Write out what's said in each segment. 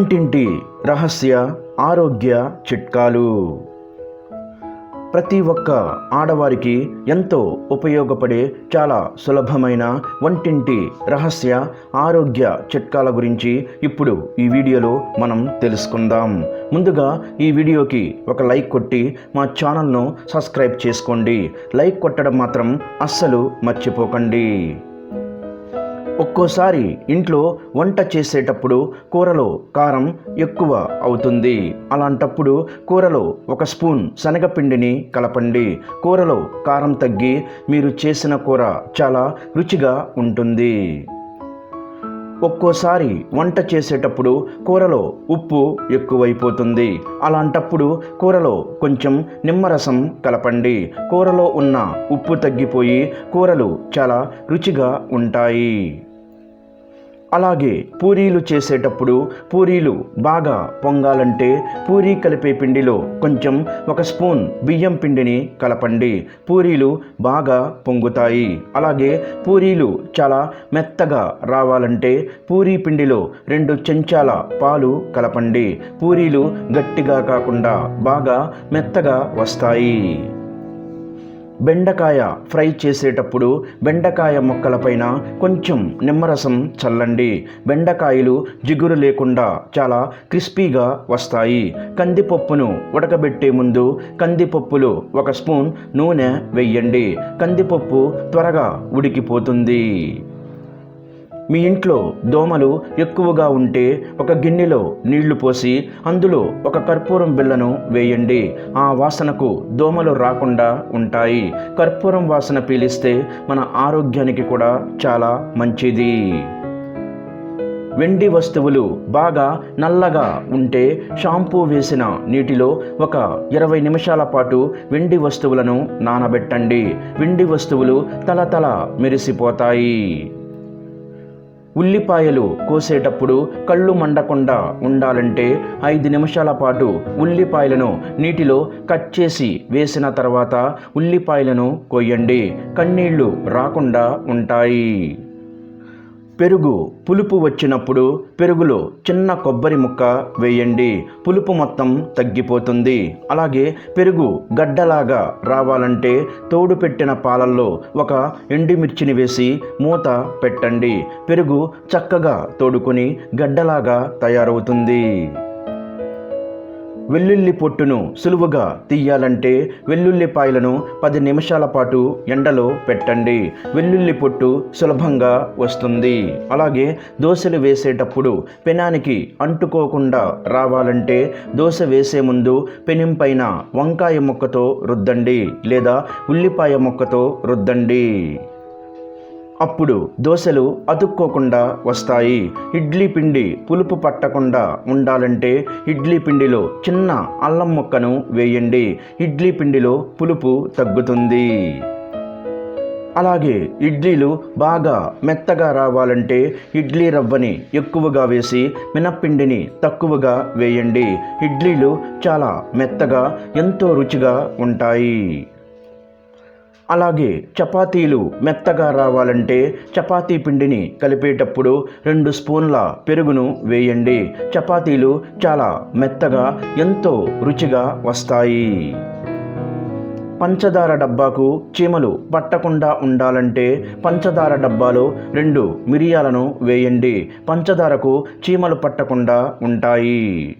వంటింటి రహస్య ఆరోగ్య చిట్కాలు. ప్రతి ఒక్క ఆడవారికి ఎంతో ఉపయోగపడే చాలా సులభమైన వంటింటి రహస్య ఆరోగ్య చిట్కాల గురించి ఇప్పుడు ఈ వీడియోలో మనం తెలుసుకుందాం. ముందుగా ఈ వీడియోకి ఒక లైక్ కొట్టి మా ఛానల్ను సబ్స్క్రైబ్ చేసుకోండి. లైక్ కొట్టడం మాత్రం అస్సలు మర్చిపోకండి. ఒక్కోసారి ఇంట్లో వంట చేసేటప్పుడు కూరలో కారం ఎక్కువ అవుతుంది. అలాంటప్పుడు కూరలో ఒక స్పూన్ శనగపిండిని కలపండి. కూరలో కారం తగ్గి మీరు చేసిన కూర చాలా రుచిగా ఉంటుంది. ఒక్కోసారి వంట చేసేటప్పుడు కూరలో ఉప్పు ఎక్కువైపోతుంది. అలాంటప్పుడు కూరలో కొంచెం నిమ్మరసం కలపండి. కూరలో ఉన్న ఉప్పు తగ్గిపోయి కూరలు చాలా రుచిగా ఉంటాయి. అలాగే పూరీలు చేసేటప్పుడు పూరీలు బాగా పొంగాలంటే పూరీ కలిపే పిండిలో కొంచెం ఒక స్పూన్ బియ్యం పిండిని కలపండి. పూరీలు బాగా పొంగుతాయి. అలాగే పూరీలు చాలా మెత్తగా రావాలంటే పూరీ పిండిలో రెండు చెంచాల పాలు కలపండి. పూరీలు గట్టిగా కాకుండా బాగా మెత్తగా వస్తాయి. బెండకాయ ఫ్రై చేసేటప్పుడు బెండకాయ ముక్కలపైన కొంచెం నిమ్మరసం చల్లండి. బెండకాయలు జిగురు లేకుండా చాలా క్రిస్పీగా వస్తాయి. కందిపప్పును ఉడకబెట్టే ముందు కందిపప్పులో ఒక స్పూన్ నూనె వెయ్యండి కందిపప్పు త్వరగా ఉడికిపోతుంది. మీ ఇంట్లో దోమలు ఎక్కువగా ఉంటే ఒక గిన్నెలో నీళ్ళు పోసి అందులో ఒక కర్పూరం బిళ్ళను వేయండి. ఆ వాసనకు దోమలు రాకుండా ఉంటాయి. కర్పూరం వాసన పీలిస్తే మన ఆరోగ్యానికి కూడా చాలా మంచిది. వెండి వస్తువులు బాగా నల్లగా ఉంటే షాంపూ వేసిన నీటిలో ఒక ఇరవై నిమిషాల పాటు వెండి వస్తువులను నానబెట్టండి. వెండి వస్తువులు తల తల మెరిసిపోతాయి. ఉల్లిపాయలు కోసేటప్పుడు కళ్ళు మండకుండా ఉండాలంటే ఐదు నిమిషాల పాటు ఉల్లిపాయలను నీటిలో కట్ చేసి వేసిన తర్వాత ఉల్లిపాయలను కొయ్యండి. కన్నీళ్ళు రాకుండా ఉంటాయి. పెరుగు పులుపు వచ్చినప్పుడు పెరుగులో చిన్న కొబ్బరి ముక్క వేయండి. పులుపు మొత్తం తగ్గిపోతుంది. అలాగే పెరుగు గడ్డలాగా రావాలంటే తోడు పెట్టిన పాలల్లో ఒక ఎండుమిర్చిని వేసి మూత పెట్టండి. పెరుగు చక్కగా తోడుకొని గడ్డలాగా తయారవుతుంది. వెల్లుల్లి పొట్టును సులువుగా తీయాలంటే వెల్లుల్లిపాయలను పది నిమిషాల పాటు ఎండలో పెట్టండి. వెల్లుల్లి పొట్టు సులభంగా వస్తుంది. అలాగే దోశలు వేసేటప్పుడు పెనానికి అంటుకోకుండా రావాలంటే దోశ వేసే ముందు పెనం పైన వంకాయ ముక్కతో రుద్దండి లేదా ఉల్లిపాయ ముక్కతో రుద్దండి. అప్పుడు దోశలు అతుక్కోకుండా వస్తాయి. ఇడ్లీ పిండి పులుపు పట్టకుండా ఉండాలంటే ఇడ్లీ పిండిలో చిన్న అల్లం ముక్కను వేయండి. ఇడ్లీ పిండిలో పులుపు తగ్గుతుంది. అలాగే ఇడ్లీలు బాగా మెత్తగా రావాలంటే ఇడ్లీ రవ్వని ఎక్కువగా వేసి మినప్పిండిని తక్కువగా వేయండి. ఇడ్లీలు చాలా మెత్తగా ఎంతో రుచిగా ఉంటాయి. అలాగే చపాతీలు మెత్తగా రావాలంటే చపాతీ పిండిని కలిపేటప్పుడు రెండు స్పూన్ల పెరుగును వేయండి. చపాతీలు చాలా మెత్తగా ఎంతో రుచిగా వస్తాయి. పంచదార డబ్బాకు చీమలు పట్టకుండా ఉండాలంటే పంచదార డబ్బాలో రెండు మిరియాలను వేయండి. పంచదారకు చీమలు పట్టకుండా ఉంటాయి.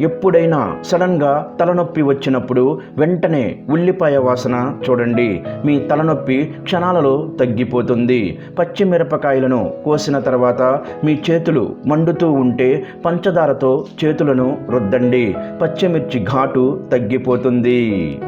ఎప్పుడైనా సడన్గా తలనొప్పి వచ్చినప్పుడు వెంటనే ఉల్లిపాయ వాసన చూడండి. మీ తలనొప్పి క్షణాలలో తగ్గిపోతుంది. పచ్చిమిరపకాయలను కోసిన తర్వాత మీ చేతులు మండుతూ ఉంటే పంచదారతో చేతులను రుద్దండి. పచ్చిమిర్చి ఘాటు తగ్గిపోతుంది.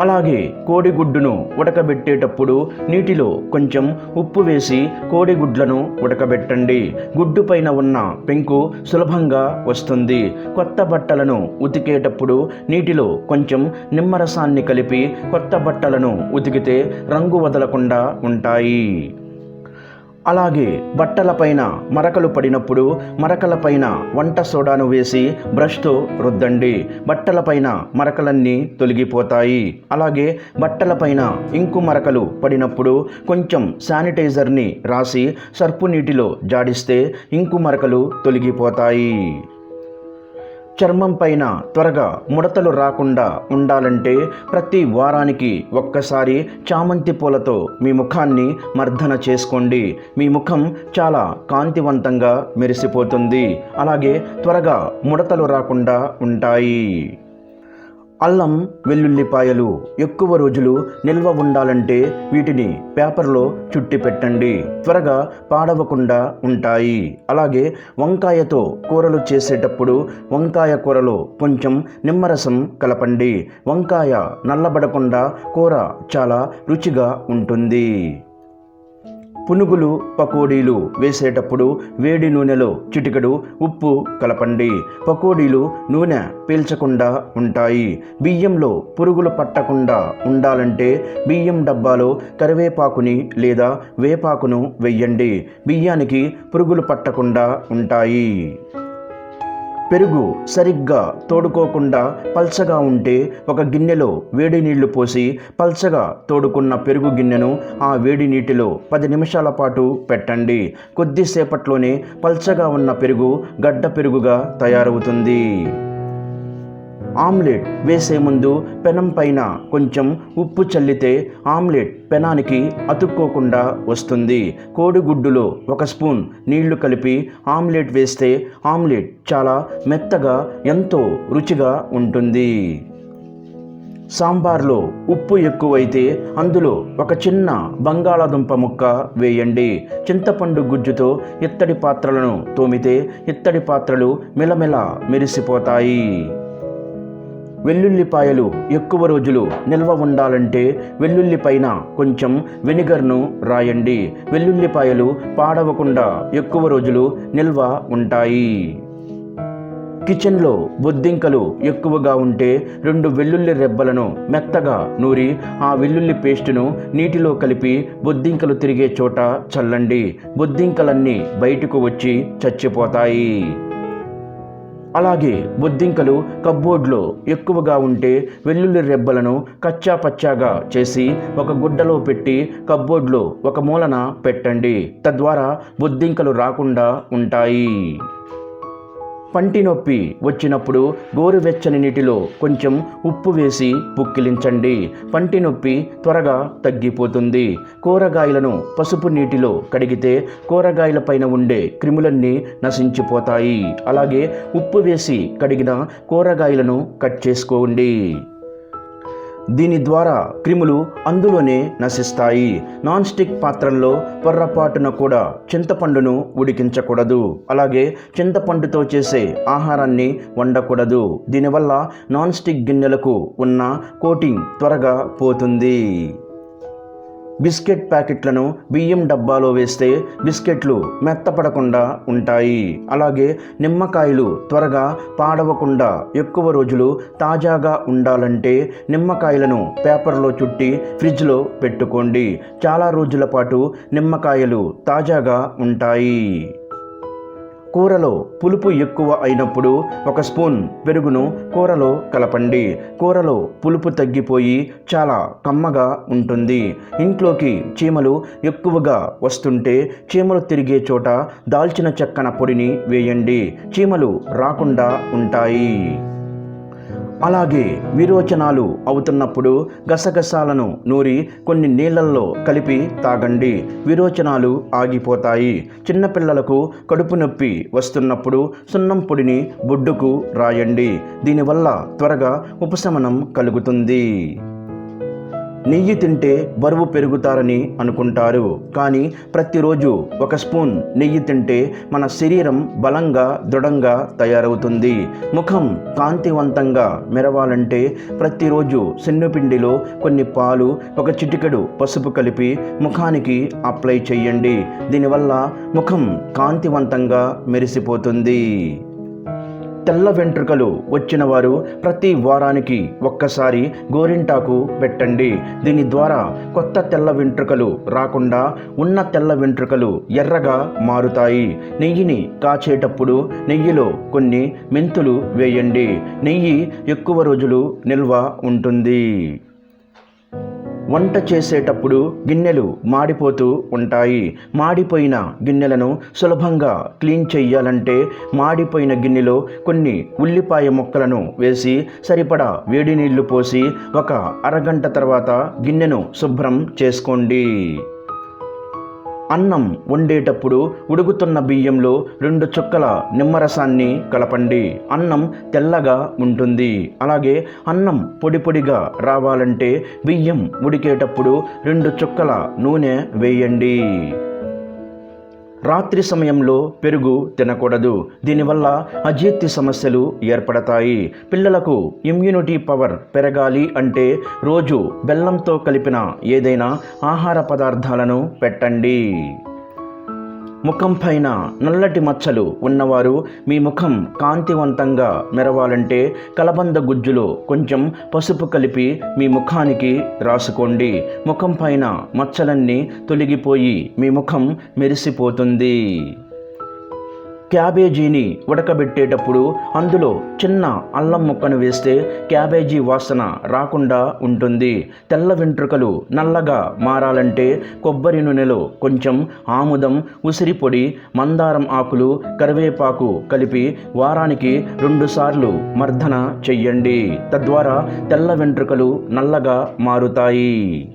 అలాగే కోడిగుడ్డును ఉడకబెట్టేటప్పుడు నీటిలో కొంచెం ఉప్పు వేసి కోడిగుడ్లను ఉడకబెట్టండి. గుడ్డు పైన ఉన్న పెంకు సులభంగా వస్తుంది. కొత్త బట్టలను ఉతికేటప్పుడు నీటిలో కొంచెం నిమ్మరసాన్ని కలిపి కొత్త బట్టలను ఉతికితే రంగు వదలకుండా ఉంటాయి. అలాగే బట్టలపైన మరకలు పడినప్పుడు మరకలపైన వంట సోడాను వేసి బ్రష్తో రుద్దండి. బట్టలపైన మరకలన్నీ తొలగిపోతాయి. అలాగే బట్టలపైన ఇంకు మరకలు పడినప్పుడు కొంచెం శానిటైజర్ని రాసి సర్పు నీటిలో జాడిస్తే ఇంకు మరకలు తొలగిపోతాయి. చర్మం పైన త్వరగా ముడతలు రాకుండా ఉండాలంటే ప్రతి వారానికి ఒక్కసారి చామంతి పూలతో మీ ముఖాన్ని మర్దన చేసుకోండి. మీ ముఖం చాలా కాంతివంతంగా మెరిసిపోతుంది. అలాగే త్వరగా ముడతలు రాకుండా ఉంటాయి. అల్లం వెల్లుల్లిపాయలు ఎక్కువ రోజులు నిల్వ ఉండాలంటే వీటిని పేపర్లో చుట్టి పెట్టండి. త్వరగా పాడవకుండా ఉంటాయి. అలాగే వంకాయతో కూరలు చేసేటప్పుడు వంకాయ కూరలో కొంచెం నిమ్మరసం కలపండి. వంకాయ నల్లబడకుండా కూర చాలా రుచిగా ఉంటుంది. పునుగులు పకోడీలు వేసేటప్పుడు వేడి నూనెలో చిటికెడు ఉప్పు కలపండి. పకోడీలు నూనె పీల్చకుండా ఉంటాయి. బియ్యంలో పురుగులు పట్టకుండా ఉండాలంటే బియ్యం డబ్బాలో కరివేపాకుని లేదా వేపాకును వెయ్యండి బియ్యానికి పురుగులు పట్టకుండా ఉంటాయి. పెరుగు సరిగ్గా తోడుకోకుండా పల్చగా ఉంటే ఒక గిన్నెలో వేడి నీళ్ళు పోసి పల్చగా తోడుకున్న పెరుగు గిన్నెను ఆ వేడి నీటిలో పది నిమిషాల పాటు పెట్టండి. కొద్దిసేపట్లోనే పల్చగా ఉన్న పెరుగు గడ్డ పెరుగుగా తయారవుతుంది. ఆమ్లెట్ వేసే ముందు పెనం పైన కొంచెం ఉప్పు చల్లితే ఆమ్లెట్ పెనానికి అతుక్కోకుండా వస్తుంది. కోడిగుడ్డులో ఒక స్పూన్ నీళ్ళు కలిపి ఆమ్లెట్ వేస్తే ఆమ్లెట్ చాలా మెత్తగా ఎంతో రుచిగా ఉంటుంది. సాంబార్లో ఉప్పు ఎక్కువైతే అందులో ఒక చిన్న బంగాళాదుంప ముక్క వేయండి. చింతపండు గుజ్జుతో ఇత్తడి పాత్రలను తోమితే ఇత్తడి పాత్రలు మిలమిల మెరిసిపోతాయి. వెల్లుల్లిపాయలు ఎక్కువ రోజులు నిల్వ ఉండాలంటే వెల్లుల్లి పైన కొంచెం వెనిగర్ను రాయండి. వెల్లుల్లిపాయలు పాడవకుండా ఎక్కువ రోజులు నిల్వ ఉంటాయి. కిచెన్లో బొద్దింకలు ఎక్కువగా ఉంటే రెండు వెల్లుల్లి రెబ్బలను మెత్తగా నూరి ఆ వెల్లుల్లి పేస్టును నీటిలో కలిపి బొద్దింకలు తిరిగే చోట చల్లండి. బొద్దింకలన్నీ బయటకు వచ్చి చచ్చిపోతాయి. అలాగే బొద్దింకలు కబ్బోర్డ్లో ఎక్కువగా ఉంటే వెల్లుల్లి రెబ్బలను కచ్చా పచ్చాగా చేసి ఒక గుడ్డలో పెట్టి కబ్బోర్డ్లో ఒక మూలన పెట్టండి. తద్వారా బొద్దింకలు రాకుండా ఉంటాయి. పంటి నొప్పి వచ్చినప్పుడు గోరువెచ్చని నీటిలో కొంచెం ఉప్పు వేసి పుక్కిలించండి. పంటి నొప్పి త్వరగా తగ్గిపోతుంది. కూరగాయలను పసుపు నీటిలో కడిగితే కూరగాయల పైన ఉండే క్రిములన్నీ నశించిపోతాయి. అలాగే ఉప్పు వేసి కడిగిన కూరగాయలను కట్ చేసుకోండి. దీని ద్వారా క్రిములు అందులోనే నశిస్తాయి. నాన్ స్టిక్ పాత్రల్లో పొర్రపాటున కూడా చింతపండును ఉడికించకూడదు. అలాగే చింతపండుతో చేసే ఆహారాన్ని వండకూడదు. దీనివల్ల నాన్ స్టిక్ గిన్నెలకు ఉన్న కోటింగ్ త్వరగా పోతుంది. బిస్కెట్ ప్యాకెట్లను బియ్యం డబ్బాలో వేస్తే బిస్కెట్లు మెత్తపడకుండా ఉంటాయి. అలాగే నిమ్మకాయలు త్వరగా పాడవకుండా ఎక్కువ రోజులు తాజాగా ఉండాలంటే నిమ్మకాయలను పేపర్లో చుట్టి ఫ్రిడ్జ్లో పెట్టుకోండి. చాలా రోజుల పాటు నిమ్మకాయలు తాజాగా ఉంటాయి. కూరలో పులుపు ఎక్కువ అయినప్పుడు ఒక స్పూన్ పెరుగును కూరలో కలపండి. కూరలో పులుపు తగ్గిపోయి చాలా కమ్మగా ఉంటుంది. ఇంట్లోకి చీమలు ఎక్కువగా వస్తుంటే చీమలు తిరిగే చోట దాల్చిన చెక్కన పొడిని వేయండి. చీమలు రాకుండా ఉంటాయి. అలాగే విరోచనాలు అవుతున్నప్పుడు గసగసాలను నూరి కొన్ని నీళ్ళల్లో కలిపి తాగండి. విరోచనాలు ఆగిపోతాయి. చిన్నపిల్లలకు కడుపు నొప్పి వస్తున్నప్పుడు సున్నం పొడిని బొడ్డుకు రాయండి. దీనివల్ల త్వరగా ఉపశమనం కలుగుతుంది. నెయ్యి తింటే బరువు పెరుగుతారని అనుకుంటారు. కానీ ప్రతిరోజు ఒక స్పూన్ నెయ్యి తింటే మన శరీరం బలంగా దృఢంగా తయారవుతుంది. ముఖం కాంతివంతంగా మెరవాలంటే ప్రతిరోజు సిన్నపిండిలో కొన్ని పాలు ఒక చిటికెడు పసుపు కలిపి ముఖానికి అప్లై చేయండి. దీనివల్ల ముఖం కాంతివంతంగా మెరిసిపోతుంది. తెల్ల వెంట్రుకలు వచ్చిన వారు ప్రతి వారానికి ఒక్కసారి గోరింటాకు పెట్టండి. దీని ద్వారా కొత్త తెల్ల వెంట్రుకలు రాకుండా ఉన్న తెల్ల వెంట్రుకలు ఎర్రగా మారుతాయి. నెయ్యిని కాచేటప్పుడు నెయ్యిలో కొన్ని మెంతులు వేయండి. నెయ్యి ఎక్కువ రోజులు నిల్వ ఉంటుంది. వంట చేసేటప్పుడు గిన్నెలు మాడిపోతూ ఉంటాయి. మాడిపోయిన గిన్నెలను సులభంగా క్లీన్ చేయాలంటే మాడిపోయిన గిన్నెలో కొన్ని ఉల్లిపాయ ముక్కలను వేసి సరిపడా వేడి నీళ్ళు పోసి ఒక అరగంట తర్వాత గిన్నెను శుభ్రం చేసుకోండి. అన్నం వండేటప్పుడు ఉడుకుతున్న బియ్యంలో రెండు చుక్కల నిమ్మరసాన్ని కలపండి. అన్నం తెల్లగా ఉంటుంది. అలాగే అన్నం పొడి పొడిగా రావాలంటే బియ్యం ఉడికేటప్పుడు రెండు చుక్కల నూనె వేయండి. రాత్రి సమయంలో పెరుగు తినకూడదు. దీనివల్ల అజీర్తి సమస్యలు ఏర్పడతాయి. పిల్లలకు ఇమ్యూనిటీ పవర్ పెరగాలి అంటే రోజు బెల్లంతో కలిపిన ఏదైనా ఆహార పదార్థాలను పెట్టండి. ముఖం పైన నల్లటి మచ్చలు ఉన్నవారు మీ ముఖం కాంతివంతంగా మెరవాలంటే కలబంద గుజ్జులో కొంచెం పసుపు కలిపి మీ ముఖానికి రాసుకోండి. ముఖం పైన మచ్చలన్నీ తొలగిపోయి మీ ముఖం మెరిసిపోతుంది. క్యాబేజీని ఉడకబెట్టేటప్పుడు అందులో చిన్న అల్లం ముక్కను వేస్తే క్యాబేజీ వాసన రాకుండా ఉంటుంది. తెల్ల వెంట్రుకలు నల్లగా మారాలంటే కొబ్బరి నూనెలో కొంచెం ఆముదం ఉసిరి పొడి మందారం ఆకులు కరివేపాకు కలిపి వారానికి రెండుసార్లు మర్దన చెయ్యండి. తద్వారా తెల్ల వెంట్రుకలు నల్లగా మారుతాయి.